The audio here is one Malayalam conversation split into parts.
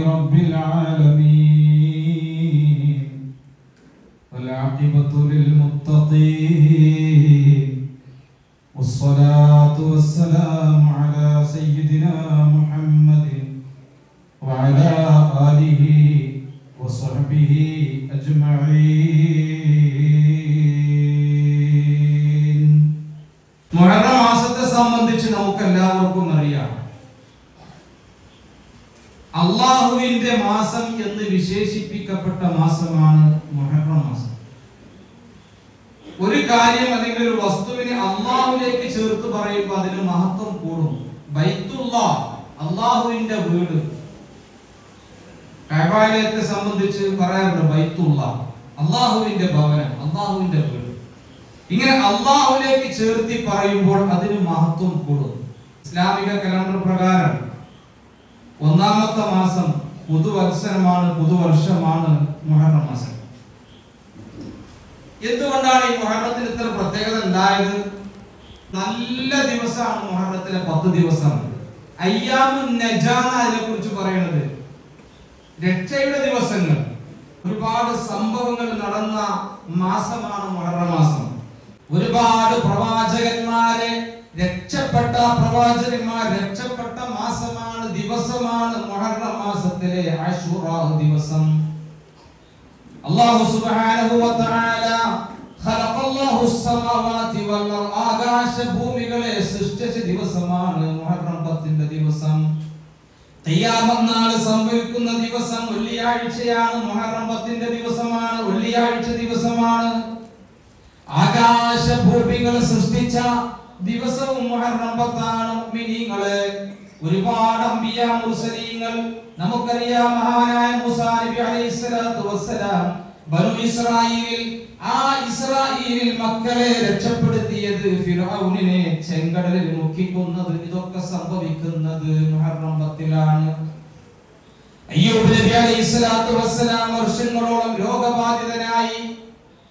رب العالمين. والعاقبة للمتقين. والصلاة والسلام അള്ളാഹുവിന്റെ മാസം എന്ന് വിശേഷിപ്പിക്കപ്പെട്ട മാസമാണ് മാസം. ഒരു കാര്യം അല്ലെങ്കിൽ ഒരു വസ്തുവിനെ അള്ളാഹുലേക്ക് ചേർത്ത് പറയുമ്പോൾ അതിന് മഹത്വം കൂടും അള്ളാഹുവിന്റെ വീട്. കൈവാലയത്തെ സംബന്ധിച്ച് പറയാറുണ്ട് ബൈത്തുള്ള അള്ളാഹുവിന്റെ ഭവനം അള്ളാഹുവിന്റെ വീട്. ഇങ്ങനെ അള്ളാഹുലേക്ക് ചേർത്തി പറയുമ്പോൾ അതിന് മഹത്വം കൂടും ഇസ്ലാമിക കലണ്ടർ പ്രകാരം ഒന്നാമത്തെ മാസം പുതുവത്സരമാണ് പുതുവർഷമാണ് മുഹറം മാസം. എന്തുകൊണ്ടാണ് ഈ മുഹറത്തിന് ഇത്ര പ്രത്യേകത ഉണ്ടായത്? നല്ല ദിവസമാണ് മുഹറത്തിലെ പത്ത് ദിവസം. അതിനെ കുറിച്ച് പറയുന്നത് രക്ഷയുടെ ദിവസങ്ങൾ. ഒരുപാട് സംഭവങ്ങൾ നടന്ന മാസമാണ് മുഹറം മാസം. ഒരുപാട് പ്രവാചകന്മാരെ രക്ഷപ്പെട്ട പ്രവാചകന്മാർ രക്ഷപ്പെട്ട മാസമാണ് ദിവസമാണ് മുഹറം മാസത്തിലെ അഷുറാഹ് ദിവസം. അല്ലാഹു സുബ്ഹാനഹു വ തആല ഖലഖ അല്ലാഹു സ്സമാവാതി വൽ ആകാശ ഭൂമികളെ സൃഷ്ടിച്ച ദിവസമാണ് മുഹറം 10ന്റെ ദിവസം. ഖിയാമത്ത് നാൾ സംഭവിക്കുന്ന ദിവസം വെള്ളിയാഴ്ചയാണ് മുഹറം 10ന്റെ ദിവസമാണ് വെള്ളിയാഴ്ച ദിവസമാണ്. ആകാശഭൂമികൾ സൃഷ്ടിച്ച ദിവസവും മുഹറം പത്താണ് മിനിങ്ങളെ ഒരുപാട് അമ്പിയ മുർസലീങ്ങൾ നമുക്കറിയാം മഹാനായ മൂസാ നബി അലൈഹിസ്സലാത്തു വസ്സലാം ബനു ഇസ്രായീലിൽ ആ ഇസ്രായേലിൽ മക്കളെ രക്ഷപ്പെടുത്തിയത് ഫിറഔനിനെ ചെങ്കടലിൽ മുക്കിക്കൊന്നത് ഇതൊക്കെ സംഭവിക്കുന്നത് മുഹറം പത്തിലാണ്. അയ്യൂബ് നബി അലൈഹിസ്സലാത്തു വസ്സലാം വർഷങ്ങളോളം രോഗബാധിതനായി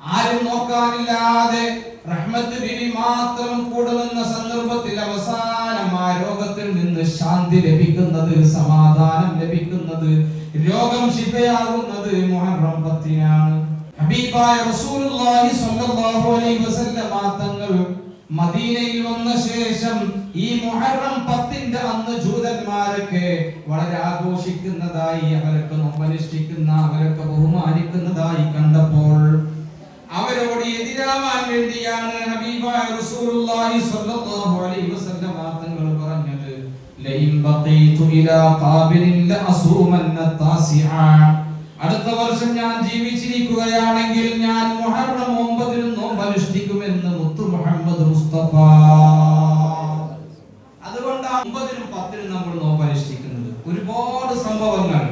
ആരും നോക്കാനില്ലാതെ റഹ്മത്ത് ബിബി മാത്രം കൂടുന്ന സന്ദർഭത്തിൽ അവസാനം രോഗത്തിൽ നിന്ന് ശാന്തി ലഭിക്കുന്നത് സമാധാനം ലഭിക്കുന്നത് രോഗം ശിഫയാകുന്നത് മുഹറം പത്തിനാണ്. ഹബീബായ റസൂലുള്ളാഹി സ്വല്ലല്ലാഹു അലൈഹി വസല്ലമ തങ്ങൾ മദീനയിൽ വന്ന ശേഷം ഈ മുഹറം പത്തിന്റെ അന്ന് ജൂതന്മാരൊക്കെ വളരെ ആഘോഷിക്കുന്നതായി അവരൊക്കെ നോമ്പനുഷ്ഠിക്കുന്ന അവരൊക്കെ ബഹുമാനിക്കുന്നതായി കണ്ടപ്പോൾ അവരോട് എതിരാവാൻ വേണ്ടിയാണ് ഹബീബായ റസൂലുള്ളാഹി സ്വല്ലല്ലാഹു അലൈഹി വസല്ലമ തങ്ങൾ പറഞ്ഞത് بقيت ബഖീതു ഇലാ لأصومن താസിഅ അടുത്ത വർഷം ഞാൻ ജീവിച്ചിരിക്കുകയാണെങ്കിൽ ഞാൻ മുഹറം ഒമ്പതിന് നോമ്പ് അനുഷ്ഠിക്കുമെന്ന് മുത്തു മുഹമ്മദ് മുസ്തഫ. അതുകൊണ്ടാണ് ഒമ്പതിനും പത്തിനും നമ്മൾ നോമ്പ് അനുഷ്ഠിക്കുന്നത് ഒരുപാട് സംഭവങ്ങൾ.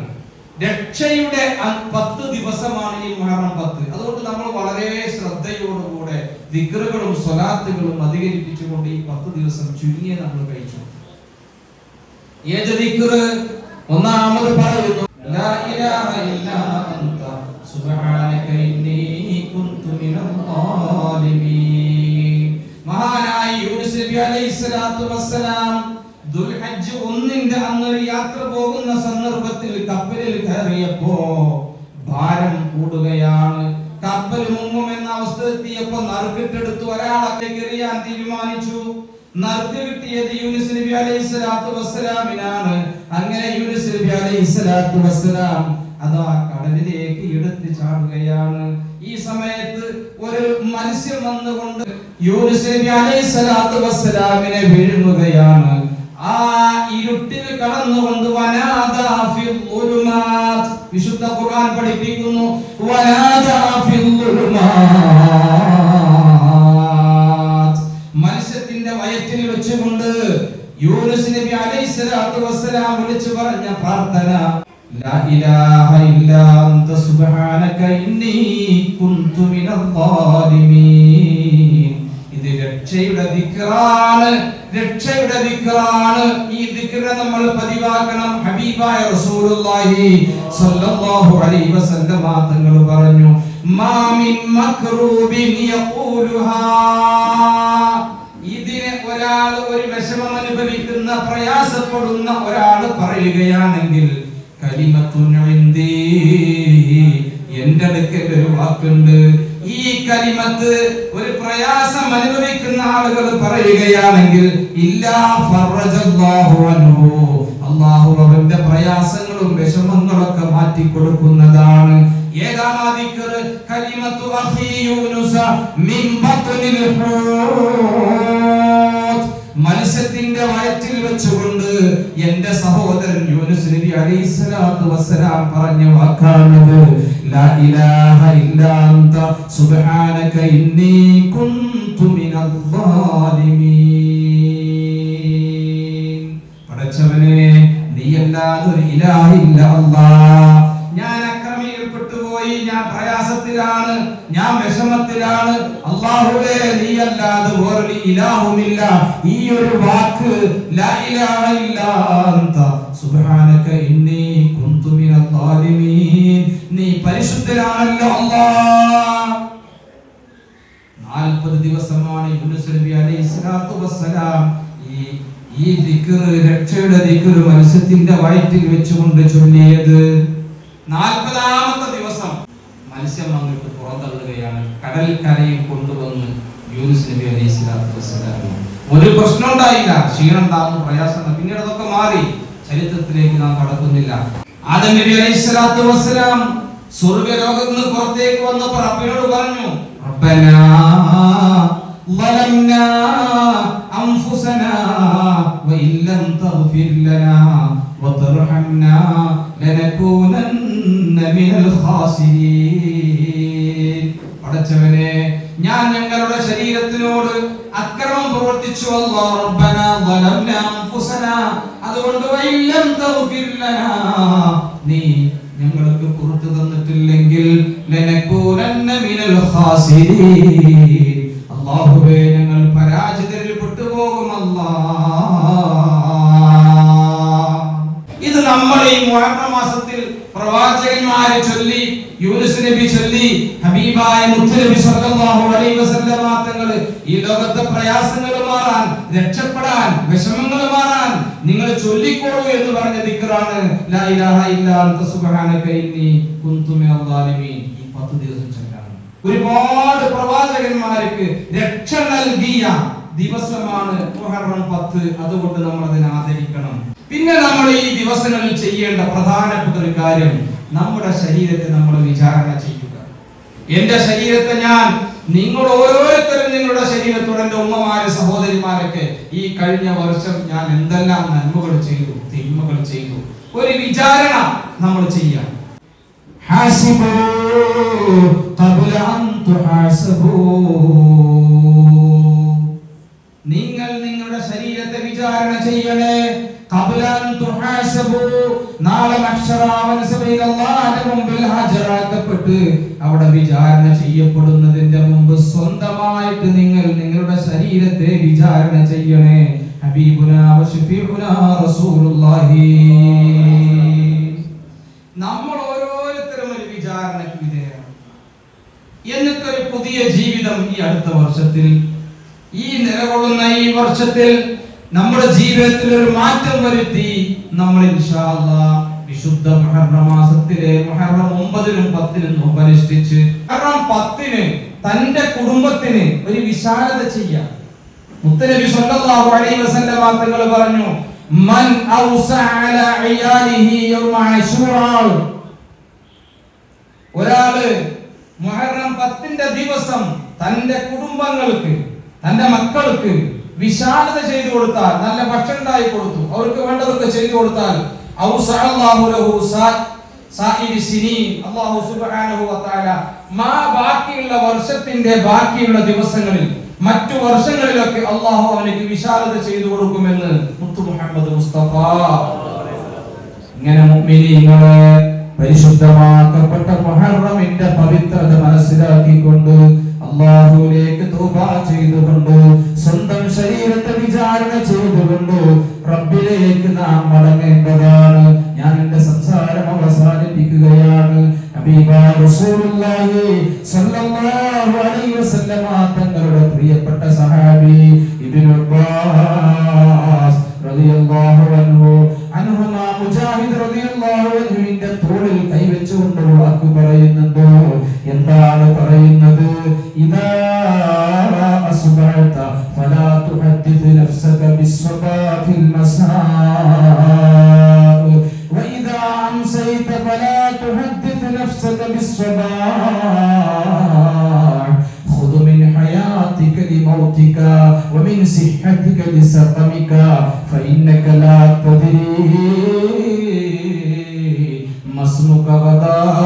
രക്ഷയുടെ പത്ത് ദിവസമാണ് ഈ മുഹറം പത്ത്. അതുകൊണ്ട് നമ്മൾ വളരെ ശ്രദ്ധയോടുകൂടെ ദിക്റുകളും സ്വലാത്തുകളും അധികരിപ്പിച്ചുകൊണ്ട് ഈ പത്ത് ദിവസം ചുരുങ്ങിയ നമ്മൾ കഴിച്ചു. മിനൽ ളാലിമീൻ മഹാനായ യൂനുസ് നബി അലൈഹിസ്സലാത്തു വസ്സലാം ദുൽഹജ്ജ് ഒന്നിന്റെ അന്ന് യാത്ര പോകുന്ന സന്ദർഭത്തിൽ കപ്പലിൽ കയറിയപ്പോ ഭാരം കൂടുകയാണ്. കപ്പൽ മുങ്ങുമെന്ന അവസ്ഥ എത്തിയപ്പോ നറുക്കിട്ടെടുത്ത് ഒരാളെ എറിയാൻ തീരുമാനിച്ചു. നറുക്ക് കിട്ടിയത് യൂനിസ് നബി അലൈഹി സ്വലാത്തു വസ്സലാമിനാണ്. അങ്ങനെ യൂനിസ് നബി അലൈഹി സ്വലാത്തു വസ്സലാം അതാ കടലിലേക്ക് എടുത്ത് ചാടുകയാണ്. ഈ സമയത്ത് ഒരു മത്സ്യം വന്നുകൊണ്ട് യൂനിസ് നബി അലൈഹി സ്വലാത്തു വസ്സലാമിനെ വീഴുകയാണ്. ആ ഇരുട്ടിൽ കടന്നുകൊണ്ട് വിശുദ്ധ ഖുർആൻ പഠിപ്പിക്കുന്നു. വനാദാ ഫിൽ വയറ്റിൽ വെച്ചുകൊണ്ട് യൂനുസ് നബി അലൈഹിസ്സലാത്തു വസ്സലാം വിളിച്ചു പറഞ്ഞ പ്രാർത്ഥന ലാ ഇലാഹ ഇല്ലാ അൻത സുബ്ഹാനക ഇന്നി കുന്തു മിനൽ ളാലിമീൻ ഇത് രക്ഷയുടെ ദിക്റാണ് രക്ഷയുടെ ദിക്റാണ്. ഈ ദിക്റ നമ്മൾ പതിവാക്കണം ഹബീബായ റസൂലുള്ളാഹി സ്വല്ലല്ലാഹു അലൈഹി വസല്ലമ തങ്ങൾ പറഞ്ഞു മാ മിൻ യഖൂലുഹാ. ഒരാൾ ഒരു വിഷമം അനുഭവിക്കുന്ന പ്രയാസപ്പെടുന്ന ഒരാൾ പറയുകയാണെങ്കിൽ കലിമത്തുൻ ഇൻദീ എന്റെ അടുക്കൽ ഒരു വാക്കുണ്ട്. ഈ കലിമത്ത് ഒരു പ്രയാസം അനുഭവിക്കുന്ന ആളുകൾ പറയുകയാണെങ്കിൽ അല്ലാഹു അവന്റെ പ്രയാസങ്ങളും വിഷമങ്ങളൊക്കെ മാറ്റി കൊടുക്കുന്നതാണ് ഏതാണ് ആ ദിക്ർ കലിമത്തു അഖീ മിൻ ബത്നിൽ ഹൂത്ത് മത്സ്യത്തിന്റെ വയറ്റിൽ വെച്ചുകൊണ്ട് എന്റെ സഹോദരൻ യൂനുസ് നബി അലൈഹിസ്സലാത്തു വസ്സലാം പറഞ്ഞ വാക്കാണത്. ലാ ഇലാഹ ഇല്ലാ അൻത സുബ്ഹാനക ഇന്നി കുൻതു മിനൽ ഇലാഹുമില്ല. ഈ ഒരു വാക്ക് ലാ ഇലാഹ ഇല്ലാ സുബ്ഹാനക ഇന്നി കുന്തു മിന ളാലിമീൻ നീ പരിശുദ്ധനാണല്ലോ അല്ലാഹ് നാൽപ്പത് ദിവസമാണ് യൂനുസ് നബി അലൈഹി സ്വലാത്തു ഈ ഈ ദിക്ർ രക്ഷയുടെ ദിക്ർ മത്സ്യത്തിന്റെ വയറ്റിൽ വെച്ചുകൊണ്ട് ചൊല്ലിയത്. നാൽപ്പതാമത്തെ ദിവസം മത്സ്യം വന്നിട്ട് പുറന്തള്ളുകയാണ്. കടൽ കരയിൽ കൊണ്ടുവന്ന് നബി അലൈഹി സ്വലാത്തു വസ്സലാം ഒരു പ്രശ്നം ഉണ്ടായില്ല ക്ഷീണം ഉണ്ടാകുന്നു പ്രയാസം ഉണ്ടാകുന്നു. പിന്നീട് അതൊക്കെ മാറി ചരിത്രത്തിലേക്ക് നാം കടക്കുന്നില്ല ആദം നബി അലൈഹി സ്വലാത്തു വസ്സലാം സ്വർഗ്ഗലോകത്ത് നിന്ന് പുറത്തേക്ക് വന്നപ്പോൾ റബ്ബിനോട് പറഞ്ഞു ربنا ظلمنا أنفسنا وإن لم تغفر لنا وترحمنا لنكونن من الخاسرين പടച്ചവനെ ഞാൻ ഞങ്ങളുടെ ശരീരത്തിനോട് അക്രമം പ്രവർത്തിച്ചു. അതുകൊണ്ട് നീ ഞങ്ങൾക്ക് പുറത്തു തന്നിട്ടില്ലെങ്കിൽ അള്ളാഹുവേ ഞങ്ങൾ പരാജ മാറാൻ രക്ഷപ്പെടാൻ വിഷമങ്ങൾ മാറാൻ നിങ്ങൾ ചൊല്ലിക്കോളൂ എന്ന് പറഞ്ഞ ദിക്റാണ്. ലാ ഇലാഹ ഇല്ലാ അൻത സുബ്ഹാനക ഇന്നി ളാലിമീൻ ഈ 10 ദിവസം ഒരുപാട് പ്രവാചകന്മാർക്ക് രക്ഷ നൽകിയ ദിവസമാണ് മുഹറം 10 അതുകൊണ്ട് നമ്മൾ അതിനെ ആദരിക്കണം. പിന്നെ നമ്മൾ ഈ ദിവസങ്ങളിൽ ചെയ്യേണ്ട പ്രധാനപ്പെട്ട ഒരു കാര്യം നമ്മുടെ ശരീരത്തെ നമ്മൾ വിചാരണ ചെയ്യുക. എന്റെ ശരീരത്തെ ഞാൻ നിങ്ങൾ ഓരോരുത്തരും നിങ്ങളുടെ ശരീരത്തോടെ എന്റെ ഉമ്മമാരെ സഹോദരിമാരൊക്കെ ഈ കഴിഞ്ഞ വർഷം ഞാൻ എന്തെല്ലാം നന്മകൾ ചെയ്തു തിന്മകൾ ചെയ്തു. ഒരു വിചാരണ നമ്മൾ ചെയ്യാം. നിങ്ങൾ നിങ്ങളുടെ ശരീരത്തെ വിചാരണ ചെയ്യണേ. നാളെ സഭയിൽ അല്ലാഹുവിന്റെ മുമ്പിൽ ഹാജരാക്കപ്പെട്ട് അവിടെ വിചാരണ ചെയ്യപ്പെടുന്നതിന്റെ മുമ്പ് സ്വന്തമായിട്ട് നിങ്ങൾ നിങ്ങളുടെ ശരീരത്തെ വിചാരണ ചെയ്യണേ. നമ്മൾ ഓരോരുത്തരും ഒരു വിചാരണയ്ക്ക് വിധേയമാണ് എന്നിട്ടൊരു പുതിയ ജീവിതം ഈ അടുത്ത വർഷത്തിൽ ഈ നിലകൊള്ളുന്ന ഈ വർഷത്തിൽ നമ്മുടെ ജീവിതത്തിൽ ഒരു മാറ്റം വരുത്തി നമ്മൾ ഇൻഷാ അല്ലാഹ് വിശുദ്ധ മുഹറം മാസത്തിലെ മുഹറം ഒമ്പതിനും പത്തിനും നോമ്പനുഷ്ഠിച്ച് മുഹറം പത്തിന് തന്റെ കുടുംബത്തിന് ഒരു വിശാലത ചെയ്യാം മുത്തനബി സല്ലല്ലാഹു അലൈഹി വസല്ലമ തങ്ങൾ പറഞ്ഞു മൻ ഔസ അലാ ഇയാലിഹി യൗമ അശൂറ ഒരാൾ മുഹറം പത്തിന്റെ ദിവസം തന്റെ കുടുംബങ്ങൾക്ക് തന്റെ മക്കൾക്ക് വിശാലത ചെയ്തു കൊടുത്താൽ നല്ല ഭക്ഷണം ഉണ്ടായി കൊടുത്തു അവർക്ക് വേണ്ടതൊക്കെ ചെയ്തു കൊടുത്താൽ ബാക്കിയുള്ള വർഷത്തിന്റെ ബാക്കിയുള്ള ദിവസങ്ങളിൽ മറ്റു വർഷങ്ങളിലൊക്കെ അള്ളാഹു അവനിക്ക് വിശാലത ചെയ്തു കൊടുക്കുമെന്ന് മുത്തു മുഹമ്മദ് മുസ്തഫ. ഇങ്ങനെ മുഅ്മിനീങ്ങളെ പരിശുദ്ധമാക്കപ്പെട്ട മുഹറമിന്റെ പവിത്രത മനസ്സിലാക്കിക്കൊണ്ട് അള്ളാഹുവിലേക്ക് തൗബ ചെയ്തുകൊണ്ട് സ്വന്തം ശരീരത്തെ വിചാരണ ചെയ്തുകൊണ്ട് റബ്ബിലേക്ക് നാം മടങ്ങേണ്ടതാണ്. ഞാൻ എന്റെ സംസാരം അവസാനിപ്പിക്കുകയാണ്. തങ്ങളുടെ പ്രിയപ്പെട്ട സഹാബി ഇബ്നു لموتك ومن صحتك لسقمك فإنك لا تدري ما اسمك غدا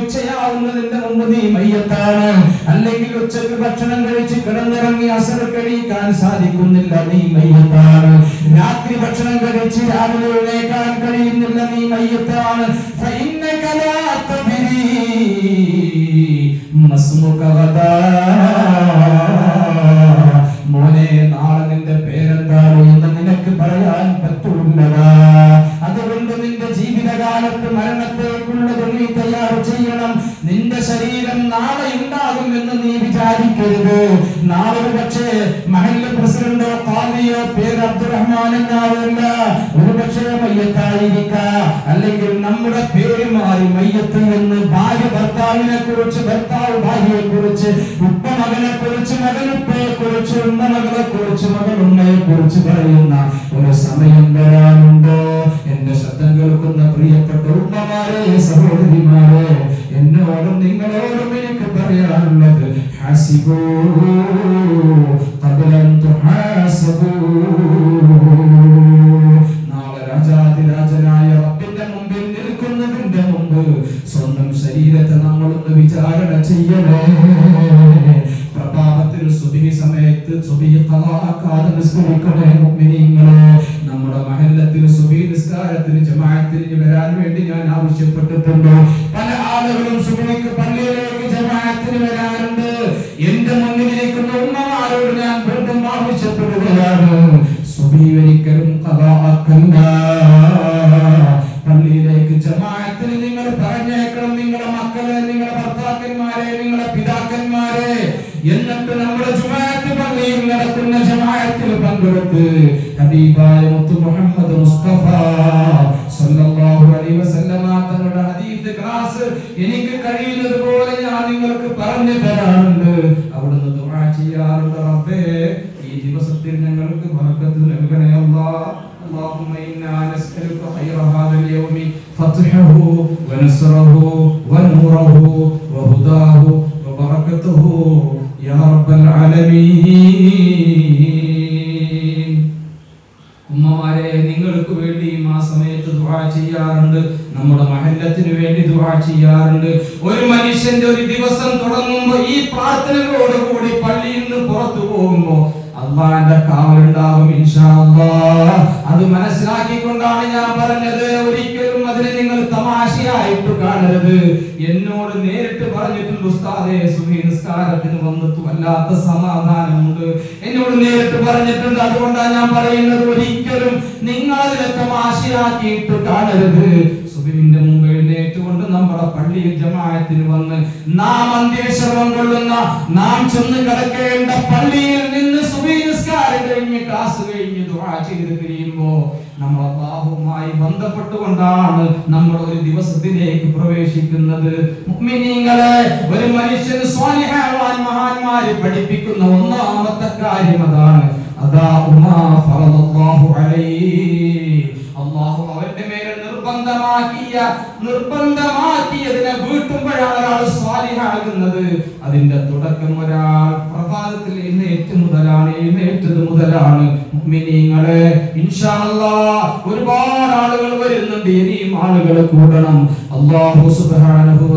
ഉച്ചയാവുന്നതിന്റെ മുമ്പ് നീ മയ്യത്താണ്. അല്ലെങ്കിൽ ഉച്ചയ്ക്ക് ഭക്ഷണം കഴിച്ച് കിടന്നിറങ്ങി അസർ കഴിക്കാൻ സാധിക്കുന്നില്ല നീ മയ്യത്താണ്. രാത്രി ഭക്ഷണം കഴിച്ച് രാവിലെ എഴുന്നേക്കാൻ കഴിയുന്നില്ല നീ മയ്യത്താണ്. മസ്മുഖ ചെയ്യണം. നിന്റെ ശരീരം നാളെ ഉണ്ടാകും എന്ന് നീ വിചാരിക്കരുത്. നാളെ ഒരു പക്ഷേ മഹല്ല പ്രസിഡന്റോ കാദിയോ പേര് അബ്ദുറഹ്മാൻ എന്നാവില്ല ഒരു പക്ഷേ മയ്യത്തായിരിക്ക. അല്ലെങ്കിൽ നമ്മുടെ പേര് മാറി മയ്യത്ത് എന്ന് ഭാര്യ ഭർത്താവിനെ കുറിച്ച് ഭർത്താവ് ഭാര്യയെ കുറിച്ച് ഉപ്പ മകനെ കുറിച്ച് മകനുപ്പയെ കുറിച്ച് ഉമ്മ കുറിച്ച് മകൾ ഉമ്മയെ കുറിച്ച് പറയുന്ന ഒരു സമയം വരാനുണ്ടോ. എന്റെ ശബ്ദം കേൾക്കുന്ന പ്രിയപ്പെട്ട ഉമ്മമാരെ സഹോദരിമാരെ നിങ്ങളോടും എനിക്ക് പറയാനുള്ളത് ഹസിബോ അൻ തുഹാസബൂ. ആവശ്യപ്പെട്ടിട്ടുണ്ട് പല ആളുകളും സുബിനിക്ക് പള്ളിയിലേക്ക് ജമാഅത്തിന് വരാറുണ്ട്. എന്റെ മുന്നിലിരിക്കുന്ന ഉമ്മമാരോട് ഞാൻ വീണ്ടും ആവശ്യപ്പെടുകയാണ്. സുബി ഒരിക്കലും കഥാക്കണ്ട പള്ളിയിലേക്ക് ജമാഅത്തിന് നിങ്ങൾ പറഞ്ഞേക്കണം. നിങ്ങളുടെ മക്കളെ നിങ്ങളുടെ ഭർത്താക്കന്മാരെ നിങ്ങളുടെ പിതാക്കന്മാരെ. എന്നിട്ട് നമ്മുടെ ജുമാഅത്ത് പള്ളിയിൽ നടക്കുന്ന ജമാഅത്തിൽ പങ്കെടുത്ത് ഹബീബായ മുത്തു മുഹമ്മദ് മുസ്തഫ സല്ലല്ലാഹു അലൈഹി വസല്ലമ തങ്ങളുടെ ഹദീസ് ക്ലാസ് എനിക്ക് കഴിയുന്നത് പോലെ ഞാൻ നിങ്ങൾക്ക് പറഞ്ഞു തരാറുണ്ട്. മഹല്ലത്തിന് വേണ്ടി ദുആ ചെയ്യാറുണ്ട്. ഒരു മനുഷ്യന്റെ ഒരു ദിവസം തുടങ്ങുമ്പോൾ ഈ പ്രാർത്ഥനകളോട് കൂടി പള്ളിയിൽ നിന്ന് പുറത്തു പോകുമ്പോ അള്ളാന്റെ കാവലുണ്ടാവും അത് മനസ്സിലാക്കിക്കൊണ്ടാണ് ഞാൻ പറഞ്ഞത്. ഒരിക്കലും അതിനെ നിങ്ങൾ തമാശയായിട്ട് കാണരുത്. എന്നോട് നേരിട്ട് പറഞ്ഞിട്ടുണ്ട് ഉസ്താദേ സുബഹി നിസ്കാരത്തിന് വന്നിട്ട് വല്ലാത്ത സമാധാനമുണ്ട്. എന്നോട് നേരിട്ട് പറഞ്ഞിട്ടുണ്ട്. അതുകൊണ്ടാണ് ഞാൻ പറയുന്നത് ഒരിക്കലും നിങ്ങൾ അതിനെ തമാശയാക്കിയിട്ട് കാണരുത്. ജമാഅത്തിന് വന്ന് നാം അന്ത്യശ്രമം കൊള്ളുന്ന നാം ചെന്ന് കിടക്കേണ്ട പള്ളിയിൽ നിന്ന് സുബീനസ്കാരം കഴിഞ്ഞ് ക്ലാസ് കഴിഞ്ഞ് ദുആ ചെയ്ത് കഴിയുമ്പോ നമ്മൾ അള്ളാഹുമായി ബന്ധപ്പെട്ടുകൊണ്ടാണ് നമ്മൾ ഒരു ദിവസത്തിലേക്ക് പ്രവേശിക്കുന്നത്. മുഅ്മിനീങ്ങളെ ഒരു മനുഷ്യൻ സ്വാലിഹാവാൻ മഹാന്മാര് പഠിപ്പിക്കുന്ന ഒന്നാമത്തെ കാര്യം അതാണ്. അതാ ഉമാ ഫറദല്ലാഹു അലൈഹി. അള്ളാഹു അവന്റെ മേലെ നിർബന്ധമാക്കിയ നിർബന്ധമാക്കിയതിനെ വീട്ടുമ്പോഴാണ് ഒരാൾ സ്വാലിഹാകുന്നത്. അതിന്റെ തുടക്കം ഒരാൾ പ്രഭാതത്തിൽ എഴുന്നേറ്റ് മുതലാണ് എഴുന്നേറ്റത് മുതലാണ്. മുഅ്മിനീങ്ങളെ ഇൻഷാ അല്ലാഹ് ഒരുപാട് ആളുകൾ വരുന്നുണ്ട് ഇനിയും ആളുകൾ കൂടണം. അള്ളാഹു സുബ്ഹാനഹു വ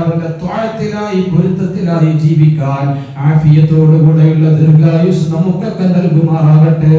അവന്റെ ത്വാഴത്തിലായി പൊരുത്തത്തിലായി ജീവിക്കാൻ ആഫിയത്തോടു കൂടെയുള്ള ദീർഘായുസ് നമുക്കൊക്കെ നൽകുമാറാകട്ടെ.